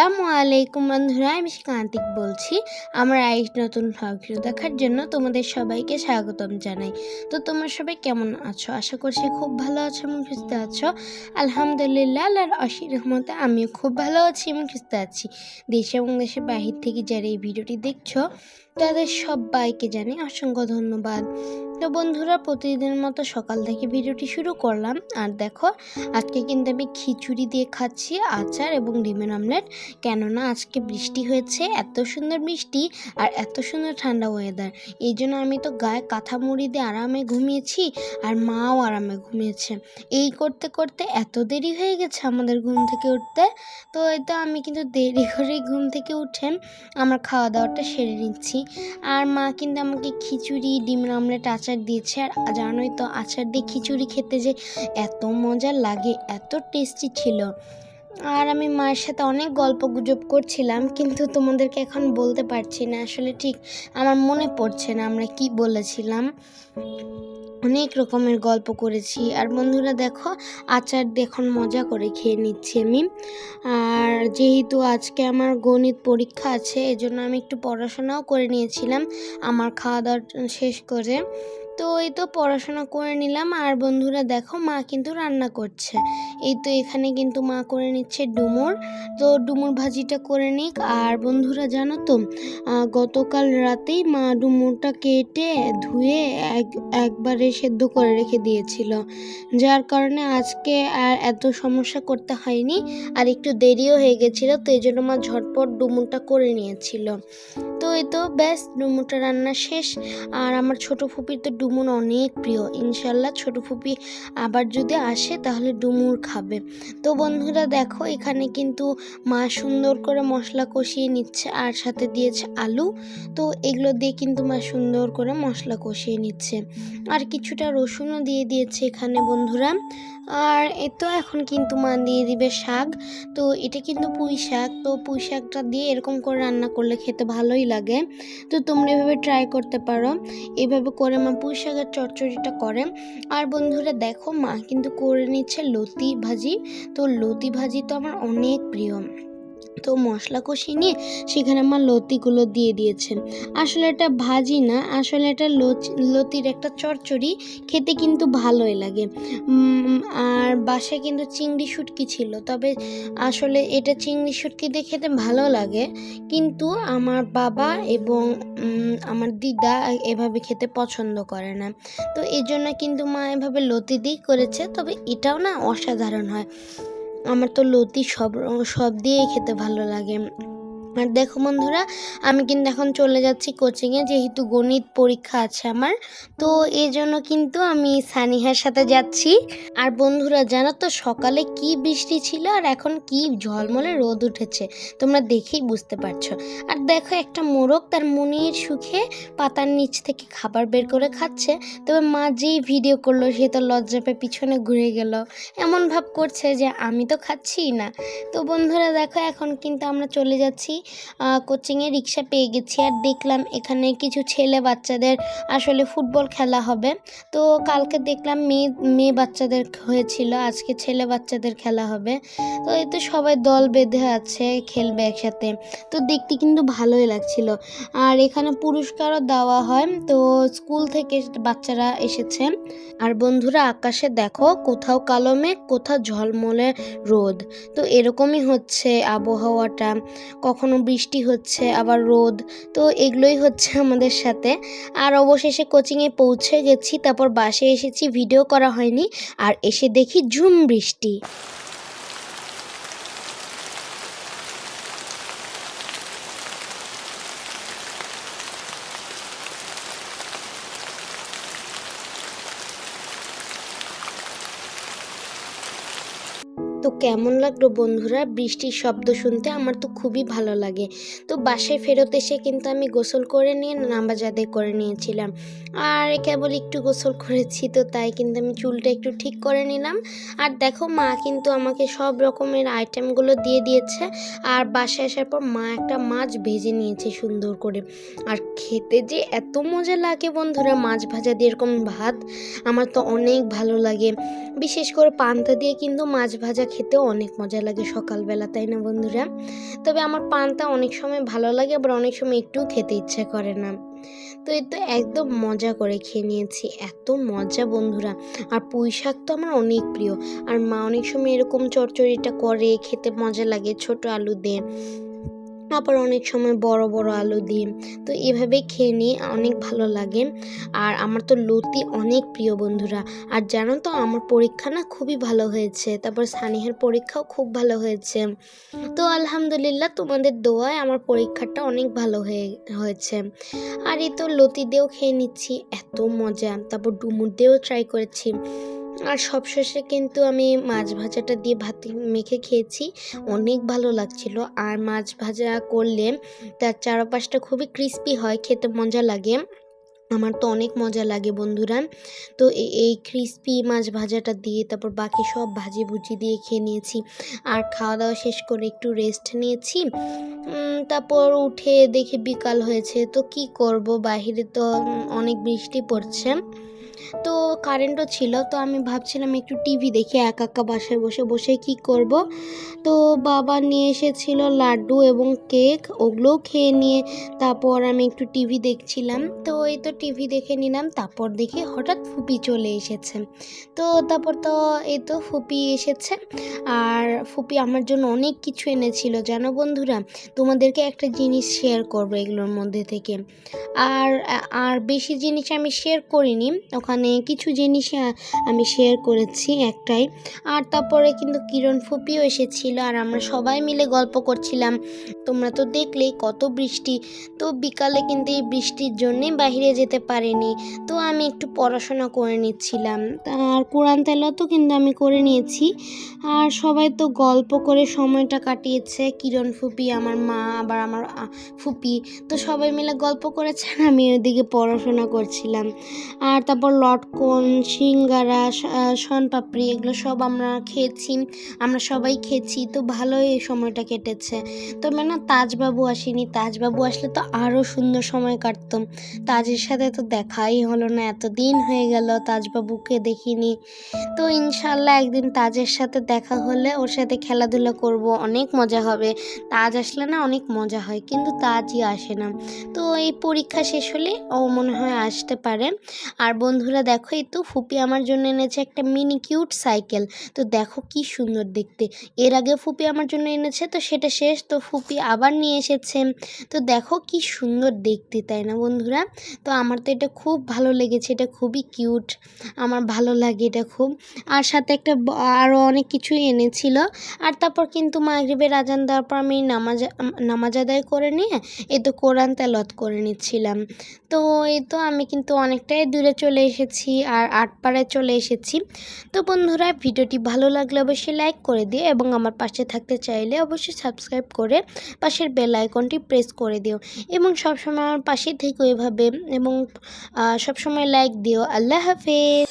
আসসালামু আলাইকুম বন্ধুরা, আমি কান্তিক বলছি। আমার আইস নতুন ভ্লগ দেখার জন্য তোমাদের সবাইকে স্বাগতম জানাই। তো তোমরা সবাই কেমন আছো? আশা করছি খুব ভালো আছো এবং সুস্থ আছো। আলহামদুলিল্লাহ, আল্লাহর অসীর রহমতে আমিও খুব ভালো আছি এবং সুস্থ আছি। দেশে এবং দেশের বাহির থেকে যারা এই ভিডিওটি দেখছ, তাদের সবাইকে জানি অসংখ্য ধন্যবাদ। তো বন্ধুরা, প্রতিদিনের মতো সকাল থেকে ভিডিওটি শুরু করলাম। আর দেখো, আজকে কিন্তু আমি খিচুড়ি দিয়ে খাচ্ছি, আচার এবং ডিমের আমলেট কেননা আজকে বৃষ্টি হয়েছে, এত সুন্দর বৃষ্টি আর এত সুন্দর ঠান্ডা ওয়েদার এই জন্য আমি তো গায়ে কাঁথা মুড়ি দিয়ে আরামে ঘুমিয়েছি আর মাও আরামে ঘুমিয়েছে। এই করতে করতে এত দেরি হয়ে গেছে আমাদের ঘুম থেকে উঠতে। তো তো আমি কিন্তু দেরি করেই ঘুম থেকে উঠে আমার খাওয়া দাওয়াটা সেরে নিচ্ছি। আর মা কিন্তু আমাকে খিচুড়ি, ডিমের আমলেট আচার দিয়েছে। আর জানোই তো, আচার দিয়ে খিচুড়ি খেতে যে এত মজা লাগে, এত টেস্টি ছিল। আর আমি মায়ের সাথে অনেক গল্প গুজব করছিলাম, কিন্তু তোমাদেরকে এখন বলতে পারছি না। আসলে ঠিক আমার মনে পড়ছে না আমরা কি বলেছিলাম। অনেক রকমের গল্প করেছি। আর বন্ধুরা দেখো, আচার দিয়ে এখন মজা করে খেয়ে নিচ্ছি আমি। আর যেহেতু আজকে আমার গণিত পরীক্ষা আছে, এজন্য আমি একটু পড়াশোনাও করে নিয়েছিলাম। আমার খাওয়া দাওয়া শেষ করে। তো এই তো পড়াশোনা করে নিলাম। আর বন্ধুরা দেখো, মা কিন্তু রান্না করছে। এই তো এখানে কিন্তু মা করে নিচ্ছে ডুমুর। তো ডুমুর ভাজিটা করে নিক। আর বন্ধুরা জানো তো গতকাল রাতেই মা ডুমুরটা কেটে, ধুয়ে এক, একবারে সেদ্ধ করে রেখে দিয়েছিল। যার কারণে আজকে আর এত সমস্যা করতে হয়নি। আর একটু দেরিও হয়ে গেছিল, তো এই জন্য মা ঝটপট ডুমুরটা করে নিয়েছিল। তো এই তো ব্যাস, ডুমুরটা রান্না শেষ। আর আমার ছোট ফুপির তো ডুমুর অনেক প্রিয়। ইনশাল্লাহ ছোট ফুপি আবার যদি আসে তাহলে ডুমুর খাবে। তো বন্ধুরা দেখো, এখানে কিন্তু মা সুন্দর করে মশলা কষিয়ে নিচ্ছে আর সাথে দিয়েছে আলু। তো এগুলো দিয়ে কিন্তু মা সুন্দর করে মশলা কষিয়ে নিচ্ছে। আর কিছুটা রসুনও দিয়ে দিয়েছে এখানে বন্ধুরা। আর এ তো এখন কিন্তু মা দিয়ে দিবে শাক। তো এটা কিন্তু পুঁই শাক। তো পুঁই শাকটা দিয়ে এরকম করে রান্না করলে খেতে ভালোই লাগে। তো তোমরা এভাবে ট্রাই করতে পারো। এভাবে করে মা পুঁই শাকের চচ্চড়িটা করে। আর বন্ধুরা দেখো, মা কিন্তু করে নিচ্ছে লতি ভাজি। তো লতি ভাজি তো আমার অনেক প্রিয়। তো মশলা কষিয়ে নিয়ে সেখানে আমার লতিগুলো দিয়ে দিয়েছে আসলে এটা ভাজি না, আসলে এটা লতির একটা চচ্চড়ি, খেতে কিন্তু ভালোই লাগে। আর বাসায় কিন্তু চিংড়ি শুটকি ছিল, তবে আসলে এটা চিংড়ি শুটকি দিয়ে খেতে ভালো লাগে। কিন্তু আমার বাবা এবং আমার দিদা এভাবে খেতে পছন্দ করে না। তো এই জন্য কিন্তু মা এভাবে লতি দিয়েই করেছে, তবে এটাও না অসাধারণ হয়। আমার তো লতি সব সব দিয়েই খেতে ভালো লাগে। আর দেখো বন্ধুরা, আমি কিন্তু এখন চলে যাচ্ছি কোচিংয়ে যেহেতু গণিত পরীক্ষা আছে আমার। তো এই জন্য কিন্তু আমি সানিহার সাথে যাচ্ছি। আর বন্ধুরা, জানো তো সকালে কি বৃষ্টি ছিল আর এখন কি ঝলমলে রোদ উঠেছে? তোমরা দেখেই বুঝতে পারছ। আর দেখো একটা মোরগ তার মনির সুখে পাতার নিচ থেকে খাবার বের করে খাচ্ছে। তবে মা যেই ভিডিও করল, সে তো লজ্জা পিছনে ঘুরে গেল। এমন ভাব করছে যে আমি তো খাচ্ছিই না। তো বন্ধুরা, দেখো এখন কিন্তু আমরা চলে যাচ্ছি কোচিংয়ে রিক্সা পেয়ে গেছি। আর দেখলাম এখানে কিছু ছেলে বাচ্চাদের আসলে ফুটবল খেলা হবে। তো কালকে দেখলাম মেয়ে মেয়ে বাচ্চাদের হয়েছিল, আজকে ছেলে বাচ্চাদের খেলা হবে। তো এই তো সবাই দল বেঁধে আছে, খেলবে একসাথে। তো দেখতে কিন্তু ভালোই লাগছিল। আর এখানে পুরস্কারও দেওয়া হয়। তো স্কুল থেকে বাচ্চারা এসেছে। আর বন্ধুরা, আকাশে দেখো, কোথাও কালো মেঘ, কোথাও ঝলমলে রোদ। তো এরকমই হচ্ছে আবহাওয়াটা। কখনো বৃষ্টি হচ্ছে, আবার রোদ, তো এগুলোই হচ্ছে আমাদের সাথে। আর অবশেষে কোচিংয়ে পৌঁছে গেছি, তারপর বাসে এসেছি ভিডিও করা হয়নি, আর এসে দেখি ঝুম বৃষ্টি। তো কেমন লাগল বন্ধুরা? বৃষ্টির শব্দ শুনতে আমার তো খুবই ভালো লাগে। তো বাসায় ফেরত এসে কিন্তু আমি গোসল করে নিয়ে নামাজ আদায় করে নিয়েছিলাম। আর কেবল একটু গোসল করেছি তো তাই কিন্তু আমি চুলটা একটু ঠিক করে নিলাম। আর দেখো মা কিন্তু আমাকে সব রকমের আইটেমগুলো দিয়ে দিয়েছে। আর বাসায় আসার পর মা একটা মাছ ভেজে নিয়েছে সুন্দর করে। আর খেতে যে এত মজা লাগে বন্ধুরা, মাছ ভাজা দিয়ে এরকম ভাত, আমার তো অনেক ভালো লাগে। বিশেষ করে পান্তা দিয়ে কিন্তু মাছ ভাজা খেতে অনেক মজা লাগে সকালবেলা, তাই না বন্ধুরা? তবে আমার পান্তা অনেক সময় ভালো লাগে, আবার অনেক সময় একটু খেতে ইচ্ছে করে না। তো এই তো একদম মজা করে খেয়ে নিয়েছি, এত মজা বন্ধুরা। আর পুঁই শাক তো আমার অনেক প্রিয়। আর মা অনেক সময় এরকম চচ্চড়িটা করে, খেতে মজা লাগে, ছোট আলু দিয়ে। আবার অনেক সময় বড় বড় আলু দিয়ে তো এভাবে খেয়ে নিয়ে অনেক ভালো লাগে। আর আমার তো লতি অনেক প্রিয় বন্ধুরা। আর জানো তো, আমার পরীক্ষা না খুবই ভালো হয়েছে। তারপর সানিহার পরীক্ষাও খুব ভালো হয়েছে। তো আলহামদুলিল্লাহ, তোমাদের দোয়ায় আমার পরীক্ষাটা অনেক ভালো হয়ে, হয়েছে। আর এই তো লতি দিয়েও খেয়ে নিচ্ছি, এত মজা। তারপর ডুমুর দিয়েও ট্রাই করেছি। আর সবশেষে কিন্তু আমি মাছ ভাজাটা দিয়ে ভাত মেখে খেয়েছি। অনেক ভালো লাগছিল। আর মাছ ভাজা করলে তার চারপাশটা খুবই ক্রিস্পি হয়, খেতে মজা লাগে। আমার তো অনেক মজা লাগে বন্ধুরা। তো এই ক্রিস্পি মাছ ভাজাটা দিয়ে তারপর বাকি সব ভাজি ভুজি দিয়ে খেয়ে নিয়েছি। আর খাওয়া দাওয়া শেষ করে একটু রেস্ট নিয়েছি। তারপর উঠে দেখি বিকাল হয়েছে। তো কি করব? বাইরে তো অনেক বৃষ্টি পড়ছে। তো কারেন্টও ছিল, তো আমি ভাবছিলাম একটু টিভি দেখি, একা একা বাসায় বসে বসে কি করব? তো বাবা নিয়ে এসেছিল লাড্ডু এবং কেক, ওগুলোও খেয়ে নিয়ে তারপর আমি একটু টিভি দেখছিলাম। তো এই তো টিভি দেখে নিলাম, তারপর দেখি হঠাৎ ফুপি চলে এসেছে। তো তারপর তো এই তো ফুপি এসেছে। আর ফুপি আমার জন্য অনেক কিছু এনেছিল, জানো বন্ধুরা? তোমাদেরকে একটা জিনিস শেয়ার করব এগুলোর মধ্যে থেকে। আর আর বেশি জিনিস আমি শেয়ার করিনি, ওখানে কিছু জিনিস আমি শেয়ার করেছি একটাই। আর তারপরে কিন্তু কিরণ ফুপিও এসেছিল আর আমরা সবাই মিলে গল্প করছিলাম। তোমরা তো দেখলেই কত বৃষ্টি। তো বিকালে কিন্তু এই বৃষ্টির জন্যই বাইরে যেতে পারিনি। তো আমি একটু পড়াশোনা করে নিচ্ছিলাম। আর কোরআন তেলাতো কিন্তু আমি করে নিয়েছি। আর সবাই তো গল্প করে সময়টা কাটিয়েছে। কিরণ ফুপি, আমার মা, আবার আমার ফুপি। তো সবাই মিলে গল্প করেছে আর আমি ওইদিকে পড়াশোনা করছিলাম। আর তারপর লটকন সিঙ্গারা শনপাপড়ি, এগুলো সব আমরা খেয়েছি, আমরা সবাই খেয়েছি, তো ভালোই এই সময়টা কেটেছে। তবে না, তাজবাবু আসেনি, তাজবাবু আসলে তো আরও সুন্দর সময় কাটতাম তাজের সাথে তো দেখাই হলো না, এতদিন হয়ে গেল, তাজবাবুকে দেখিনি। তো ইনশাল্লাহ একদিন তাজের সাথে দেখা হলে ওর সাথে খেলাধুলা করব, অনেক মজা হবে। তাজ আসলে না, অনেক মজা হয়, কিন্তু তাজই আসে না। তো এই পরীক্ষা শেষ হলে ও মনে হয় আসতে পারে। আর বন্ধুরা দেখো, এই তো ফুপি আমার জন্য এনেছে একটা মিনি কিউট সাইকেল তো দেখো কি সুন্দর দেখতে। এর আগে ফুপি আমার জন্য এনেছে, তো সেটা শেষ। তো ফুপি আবার নিয়ে এসেছে। তো দেখো কি সুন্দর দেখতে, তাই না বন্ধুরা? তো আমার তো এটা খুব ভালো লেগেছে, এটা খুবই কিউট আমার ভালো লাগে এটা খুব। আর সাথে একটা আরও অনেক কিছুই এনেছিল। আর তারপর কিন্তু মাগরিবের আজান দেওয়ার পর আমি নামাজ নামাজ আদায় করে নিয়ে, এই তো কোরআন তেলত করে নিচ্ছিলাম। তো এই তো আমি কিন্তু অনেকটাই দূরে চলে এসেছি আর আটপাড়ায় চলে এসেছি। তো বন্ধুরা, ভিডিওটি ভালো লাগলে অবশ্যই লাইক করে দিও এবং আমার পাশে থাকতে চাইলে অবশ্যই সাবস্ক্রাইব করে পাশের বেল আইকনটি প্রেস করে দিও এবং সবসময় আমার পাশে থেকে এভাবে এবং সবসময় লাইক দিও। আল্লাহ হাফেজ।